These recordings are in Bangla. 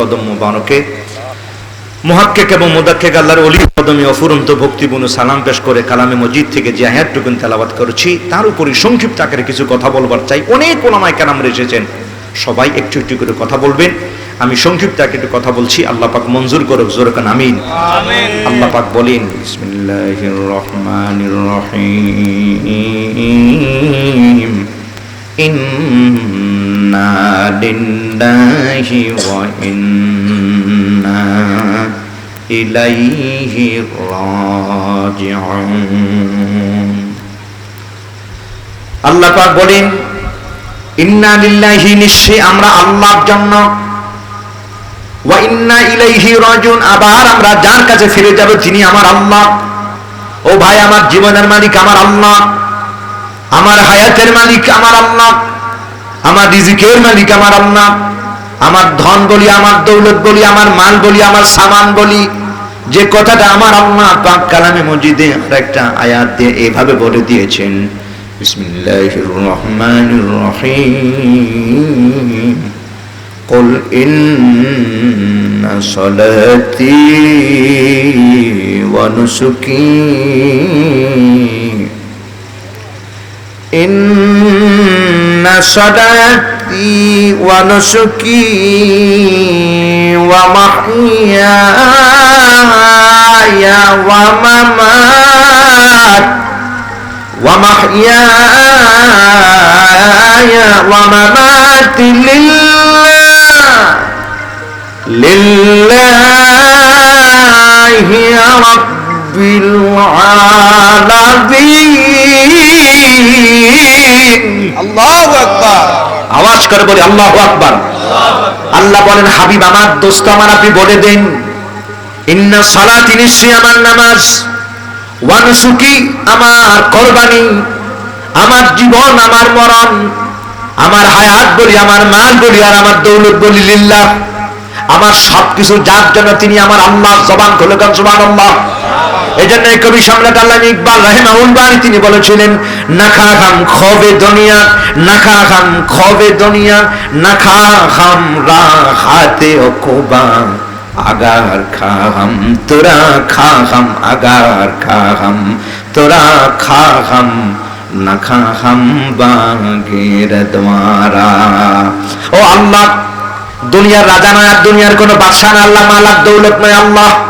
কদম মুবারকে। মুহাক্কেক এবং মুদাক্কেক আল্লাহর অলি কদমে অফুরন্ত ভক্তিপূর্ণ সালাম পেশ করে কালামে মজিদ থেকে যে আয়াতটুকুন তেলাবাত করেছি তার উপরই সংক্ষিপ্ত আকারে কিছু কথা বলবার চাই। অনেক ওলামায় কালাম এসেছেন। সবাই একটু একটু করে কথা বলবেন। আমি সংক্ষিপ্ত আকারে একটু কথা বলছি। আল্লাহ পাক মঞ্জুর করুক জোরকান আমিন। আল্লাহ পাক বলেন বিসমিল্লাহির রহমানির রহিম। লিল্লাহি ওয়া ইন্না ইলাইহি রাজিউন আল্লাহ পাক বলেন ইন্না লিল্লাহি নিশ্চয়ই আমরা আল্লাহর জন্য ওয়া ইন্না ইলাইহি রাজিউন আবার আমরা যার কাছে ফিরে যাব তিনি আমার আল্লাহ ও ভাই আমার জীবনের মালিক আমার আল্লাহ আমার হায়াতের মালিক আমার আল্লাহ আমার রিজিকের মালিক আমার আল্লাহ আমার ধন বলি আমার দৌলত বলি আমার মাল বলি আমার সামান বলি যে কথাটা আমার আল্লাহ পাক কালামে মসজিদে আর একটা আয়াত দিয়ে এভাবে বলে দিয়েছেন বিসমিল্লাহির রহমানির রহিম قل إن صلاتي ونسكي إن إن صلاتي ونسكي ومحياي ومماتي ومحياي ومماتي لله لله رب العالمين আওয়াজ করে বলি, আল্লাহ আকবার। আল্লাহ বলেন, হাবিব আমার দোস্ত আমার, আপনি বলে দেন আমার সবকিছু যার জন্য তিনি আমার আল্লাহ জবান খুলে গান সুবহানাল্লাহ। এই জন্য কবি সম্রাট আল্লাহ ইকবাল রাহিমাহুল্লাহ তিনি বলেছিলেন, নাখা খাম খবে দুনিয়া, নাখা খাম খবে দুনিয়া, নাখা খাম রা হাতে ও আগার খা হাম তোরা খা হাম আগার খা হাম তোরা খা হাম না খা হাম বাগের দ্বারা। ও আল্লাহ, দুনিয়ার রাজা নয় আর দুনিয়ার কোনো বাদশাহ না আল্লাহ মালাক দৌলত নয়, আল্লাহ।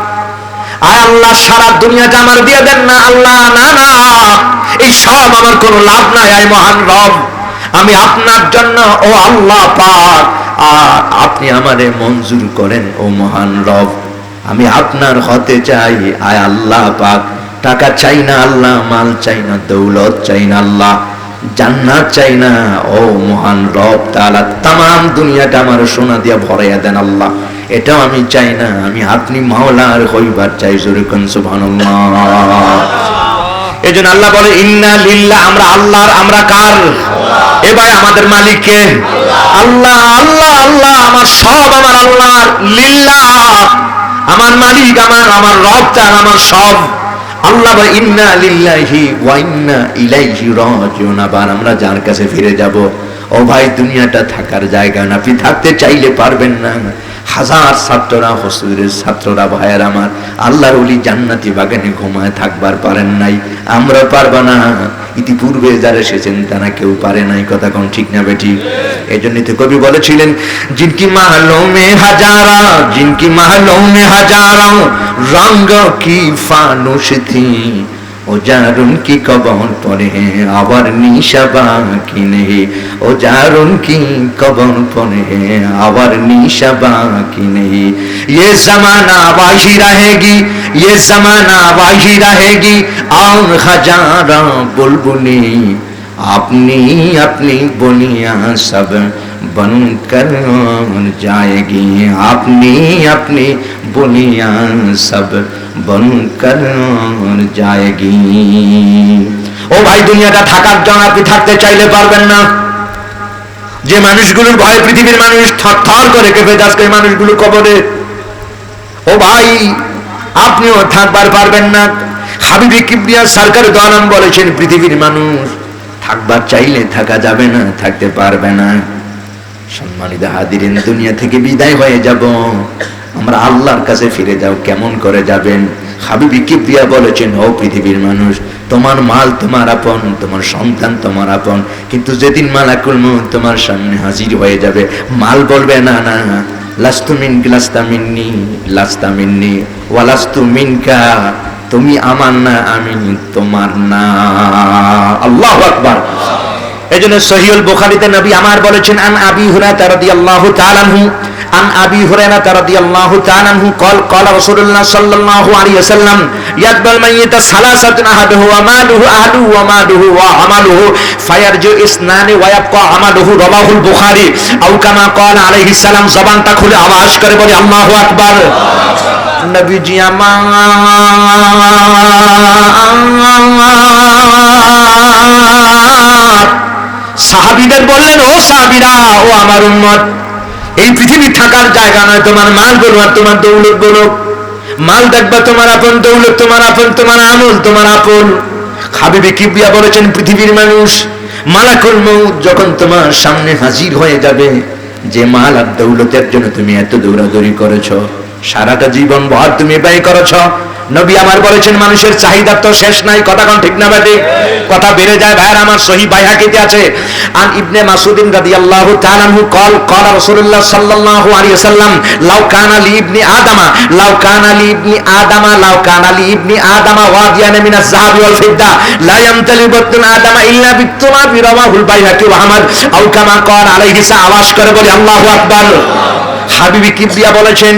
আয় আল্লাহ, সারা দুনিয়াটা আমার দিয়ে দেন না, আল্লাহ, না না। এই সব আমার কোনো লাভ নাই, আয় মহান রব। আমি আপনার জন্য, ও আল্লাহ পাক, আর আপনি আমারে মঞ্জুর করেন, ও মহান রব। আমি আপনার হতে চাই, আয় আল্লাহ পাক। টাকা চাই না আল্লাহ, মাল চাই না, দৌলত চাই না আল্লাহ। জান্নাত চাই না, ও মহান রব। তাআলা তাম দুনিয়াটা আমার সোনা দিয়া ভরাইয়া দেন আল্লাহ। এটাও আমি চাই না, আমি আপনি মাওলার হইবার চাই এই জন্য আল্লাহ বলে, ইন্না আমরা আল্লাহর, আমরা কার? এবার আমাদের মালিক কে আল্লাহ আল্লাহ আল্লাহ, আমার সব আমার আমার মালিক, আমার আমার রব আমার সব। আল্লাহ ইন্না লিল্লাহি ওয়া ইন্না ইলাইহি রাজিউন। আবার আমরা যার কাছে ফিরে যাব, ও ভাই, দুনিয়াটা থাকার জায়গা না, আপনি থাকতে চাইলে পারবেন না। হাজার ছাত্ররা হসুরের ছাত্ররা, ভাইয়ের আমার, আল্লাহর ওলি জান্নাতি বাগানে ঘুমায় থাকবার পারেন নাই। আমরা পারবা না। ইতিপূর্বে যারা এসেছেন, তারা কেউ পারে নাই। কথা কোন ঠিক না বেটি এই জন্য তো কবি বলেছিলেন, জিনকি মাহলো মে হাজারা, জিনকি মাহলো মে হাজারা, রঙ্গ কি ফানুস থি? ও জারুন কি কবর পরে আবার নিশা বাকি নেই ও জারুন কি কবর পরে আবার নিশা বাকি নেই ये जमाना वाही रहेगी ये जमाना वाही रहेगी और हजारा बुलबुली अपनी अपनी बोलियां सब बनकर जाएगी अपनी अपनी बोलियां सब বনকর যায়গি ও ভাই, দুনিয়াটা থাকার জন্য আপনি থাকতে চাইলে পারবেন না। যে মানুষগুলোর ভয় পৃথিবীর মানুষ থরথর করে কেঁপে যাচ্ছে মানুষগুলো কবরে। ও ভাই, আপনিও থাকবার পারবেন না। হাবিবি কিবরিয়া সরকার দনাম বলেছেন, পৃথিবীর মানুষ থাকবার চাইলে থাকা যাবে না, থাকতে পারবে না। সম্মানিত হাদিরেন দুনিয়া থেকে বিদায় হয়ে যাব। আমরা আল্লাহর কাছে ফিরে যাও, কেমন করে যাবেন? হাবিবি কিবরিয়া বলেছেন, ও পৃথিবীর মানুষ, তোমার মাল তোমার আপন, তোমার সন্তান তোমার আপন, কিন্তু যেদিন মালাকুল মউত তোমার সামনে হাজির হয়ে যাবে, মাল বলবে, না না, লাস্তু মিন লাস্তা মিন্নি লাস্তা মিন্নি ওয়ালাস্তু মিনকা, তুমি আমার না, আমি তোমার না। আল্লাহ আকবার। এজন্য সহিউল বুখারীতে নবী আমার বলেছেন আন আবি হুরায়রা রাদিয়াল্লাহু তাআলা আনহু আন আবি হুরায়রা রাদিয়াল্লাহু তাআলা আনহু قال قال رسول الله صلى الله عليه وسلم يقبل ميت ثلاثه احده وماله اهله وماله وعمله فيرجع اثنان ويبقى عمله رواه البخاري او كما قال عليه السلام জবানটা খুলে আওয়াজ করে বলি আল্লাহু আকবার নবীজি আমার সাহাবিদের বললেন, ও সাহাবিরা, ও আমার উম্মত, এই পৃথিবী থাকার জায়গা নয়, তোমার মাল বলো আর তোমার দৌলত বলো। মাল দেখবা তোমার আপন দৌলত, তোমার আপন তোমার আমল, তোমার আপন। হাবিবি কিবরিয়া বলেছেন, পৃথিবীর মানুষ মালাকুল মউত যখন তোমার সামনে হাজির হয়ে যাবে, যে মাল আর দৌলতের জন্য তুমি এত দৌড়াদৌড়ি করেছ, সারাটা জীবন ভর তুমি ব্যয় করেছ নবী আমার বলেছেন, মানুষের চাহিদা তো শেষ নাই। কথা কোন ঠিক না বাদে কথা বেড়ে যায়, ভাইয়ের আমার সহি বাইহাকিতে আছে। আন ইবনে মাসুদিন রাদিয়াল্লাহু তাআলাহু কল কল রাসূলুল্লাহ সাল্লাল্লাহু আলাইহি ওয়াসাল্লাম, লাউ কানা লি ইবনি আদামা, লাউ কানা লি ইবনি আদামা, লাউ কানা লি ইবনি আদামা ওয়াদিয়ান মিনাজ যাহাবি ওয়াল ফিদ্দা, লা ইয়ামতালি বাতুন আদামা ইল্লা বিতুমাবি রাওয়াহুল বাইহাকি ওয়া আমাল আও কামা ক্বাল আলাইহি সা আওয়াজ করে বলি, আল্লাহু আকবার। হাবিবি কিবলিয়া বলেছেন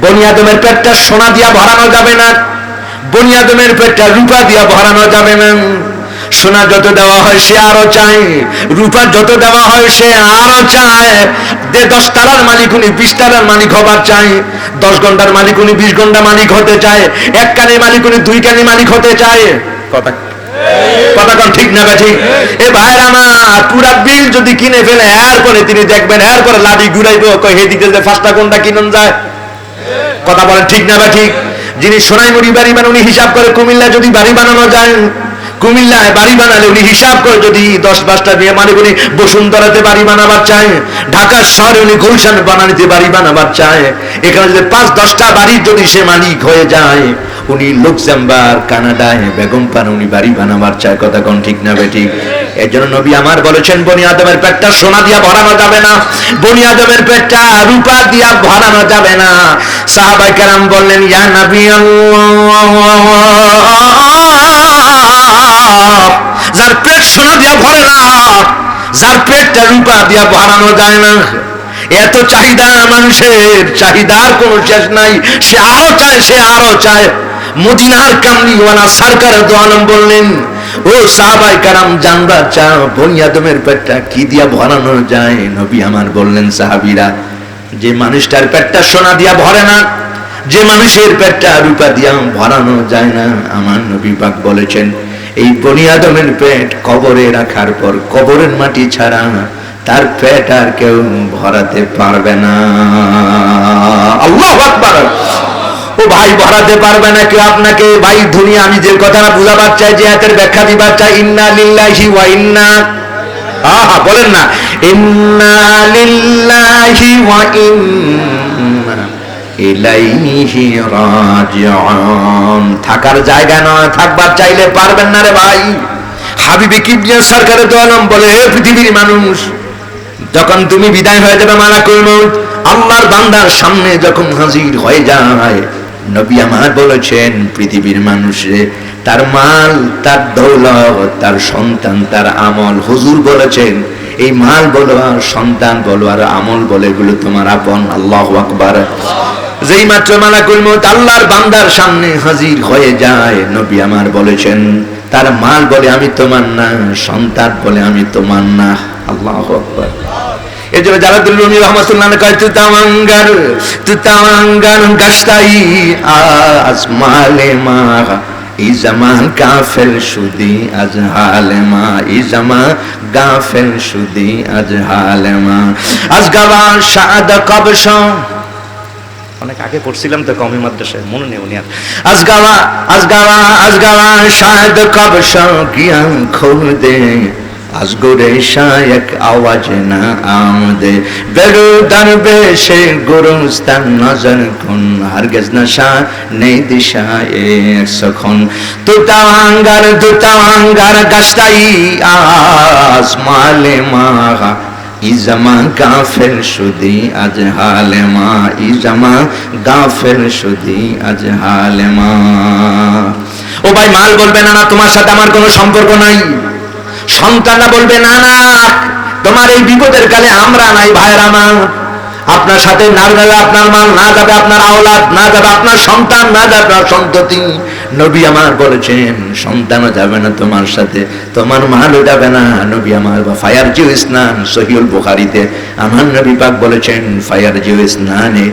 বনিয়াদমের পেটটা সোনা দিয়া ভরানো যাবে না। বনিয়াদমের পেটটা রূপা দিয়া ভরানো যাবে না। সোনা যত দেওয়া হয় সে আরও চায়, রূপা যত দেওয়া হয় সে আরও চায়। দশ তারার মালিক উনি, বিশ তারার মালিক হবার চায়। দশ ঘণ্টার মালিক উনি, বিশ ঘণ্টা মালিক হতে চায়। এক কানি মালিক উনি, দুই কানি মালিক হতে চায়। কথা কথা ঠিক না ঠিক? এ ভাইয়ের আমার, পুরা বিল যদি কিনে ফেলে, এরপরে তিনি দেখবেন, এরপরে লাডি ঘুরাইবো হেদিকে যে ফার্স্টটা কোনটা কিনুন যায়? কথা বলেন ঠিক না বা ঠিক? যিনি সোনাইমুড়ি বাড়ি বানান, উনি হিসাব করে কুমিল্লা যদি বাড়ি বানানো যায়, কুমিল্লায় বাড়ি বানালে উনি হিসাব করে যদি দশ পাঁচটা বিয়ে মানে উনি বসুন্ধরাতে বাড়ি বানাবার চায়, ঢাকার শহরে উনি গুলশান বানানিতে বাড়ি বানাবার চায়। এখানে যদি পাঁচ দশটা বাড়ির যদি সে মালিক হয়ে যায় উনি লুক্সেম্বার কানাডায়, বেগম পান উনি বাড়ি বানাবার চায়, কথা কোন ঠিক না বেঠিক এর জন্য নবী আমার বলেছেন, বনি আদমের পেটটা সোনা দিয়া ভরানো যাবে না। বনি আদমের পেটটা রূপা দিয়া ভরানো যাবে না। সাহাবাই কারাম বললেন, ইয়া নবী যার পেট সোনা দিয়া ভরে না, যার পেটটা রূপা দিয়া ভরানো যায় না। এত চাহিদা মানুষের, চাহিদার কোনো শেষ নাই। সে আরও চায়, সে আরও চায়। মদিনার কামলিওয়ালা সরকার দোয়ালম বললেন, ও সাহাবাই কারাম, জানবা চা বনিয়াদমের পেটটা কি দিয়া ভরানো যায়? নবী আমার বললেন, সাহাবিরা, যে মানুষটার পেটটা সোনা দিয়া ভরে না, যে মানুষের পেটটা রূপা দিয়া ভরানো যায় না। আমার নবী পাক বলেছেন, এই বনিয়াদমের পেট কবরে রাখার পর কবরের মাটি ছাড়া তার পেট আর কেউ ভরাতে পারবে না। আল্লাহ আকবার। ও ভাই ভরাতে পারবে না কেউ আপনাকে? ভাই দুনিয়া আমি যে কথাটা বুঝাবার চাই, যে হাতের ব্যাখ্যা দিবার চাই, ইন্না লিল্লাহি ওয়া ইন্না আহা, বলেন না। ইন্না লিল্লাহি ওয়া ইন্না ইলাইহি রাজিউন থাকার জায়গা নয়, থাকবার চাইলে পারবেন না রে ভাই। হাবিবি কিবরিয়া সরকারের দোয়ালম বলে পৃথিবীর মানুষ, যখন তুমি বিদায় হয়ে যাবে মালাকুল মউত, আল্লাহর বান্দার সামনে যখন হাজির হয়ে যায় নবী আমার বলেছেন, পৃথিবীর মানুষে তার মাল, তার দৌলত, তার সন্তান, তার আমল। হুজুর বলেছেন, এই মাল বলো আর সন্তান বলো আর আমল বলে, এগুলো তোমার আপন। আল্লাহ আকবার। যেই মাত্র মালাকুল মউত আল্লাহর বান্দার সামনে হাজির হয়ে যায়, নবী আমার বলেছেন, তার মাল বলে আমি তোমার না, সন্তান বলে আমি তোমার না। আল্লাহ আকবার। এই জন্য যারা রুমি রহমতুল্লাহ কয় তু তামাঙ্গার তু তামাঙ্গার গাছটাই আজ মালে মা। ই জামান গাফেল সুদি আজ হালে মা। ই জামা গাফেল সুদি আজ হালে মা। আজ গাওয়া সাদ কবস অনেক আগে পড়ছিলাম তো কমি মাদ্রাসায় মনে নেই উনি আর। আজ গাওয়া আজ গাওয়া আজ গাওয়া শায়দ কবস কিয়া খোল আজগুরে এক আওয়াজ না আমদে। বেড়ু দানবে সে গুরুস্তান নজর খুন। হারগেজ নশা নেই দিশা এক সখন। তুতাঙ্গার তুতাঙ্গার গাছটাই আস মালে মা মাহা ইজামা গাফের সুদি আজ হালেমা ইজামা গাফের সুদি আজ হালেমা ও ভাই, মাল বলবে না না, তোমার সাথে আমার কোনো সম্পর্ক নাই। সন্তানরা বলবে, না না, তোমার এই বিপদের কালে আমরা নাই ভাইয়ের আমার আপনার সাথে না যাবে আপনার মাল না যাবে আপনার আওলাদ, না যাবে আপনার সন্তান, না যাবে আপনার সন্ততি। নবী আমার বলেছেন, সন্তানও যাবে না তোমার সাথে, তোমার মালও যাবে না। নবী আমার বা ফায়ার জিও স্নান সহিউল বুখারিতে আমার নবী পাক বলেছেন, ফায়ার জিও স্নানে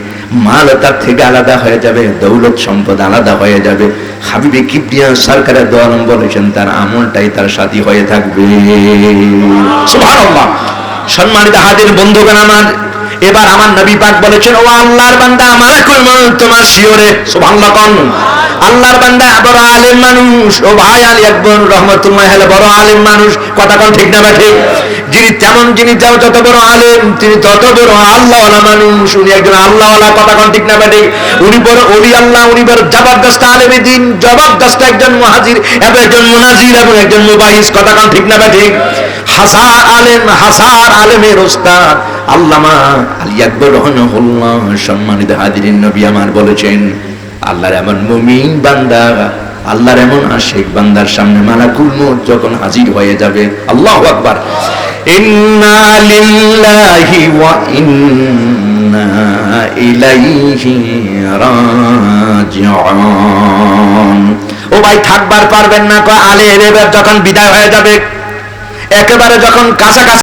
মাল তার থেকে আলাদা হয়ে যাবে, দৌলত সম্পদ আলাদা হয়ে যাবে। হাবিবে কিবরিয়া সরকারের দোয়া নম্বর হয়েছেন তার আমলটাই তার সাথী হয়ে থাকবে। সম্মানিত হাজির বন্ধুগণ, আমার এবার আমার নবী পাক বলেছেন, ও আল্লাহর বান্দা আমার কুল তোমার শিওরে। সুবহানাল্লাহ কোন। আল্লাহর বান্দা বড় আলেম মানুষ। ও ভাই আলী আকবর রহমতুল্লাহ বড় আলেম মানুষ। কথা কোন ঠিক না ঠিক যিনি তেমন, যিনি যাও যত বড় আলেম, তিনি তত বড় আল্লাহওয়ালা মানুষ। উনি একজন আল্লাহওয়ালা, কথা কোন ঠিক না ঠিক উনি বড় ওলি আল্লাহ, উনি বড় জবরদস্ত আলেম দিন। জবরদস্ত একজন মুহাজির এবং একজন মুনাজির এবং একজন মুবাহিস, কথা কোন ঠিক না ঠিক হাসার আলেম হাসার আলেমের ওস্তাদ আল্লামা আলী আকবর রহমতুল্লাহ সম্মানিত হাজিরিন নবী আমার বলেছেন, আল্লাহর এমন মুমিন বান্দা, আল্লাহর এমন আশেক বান্দার সামনে মালাকুল মউত যখন হাজির হয়ে যাবে, আল্লাহু আকবার। ইন্না লিল্লাহি ওয়া ইন্না ইলাইহি রাজিউন। ও ভাই, থাকবার পারবেন না, কয় আলে এবার যখন বিদায় হয়ে যাবে একেবারে যখন কাছাকাছি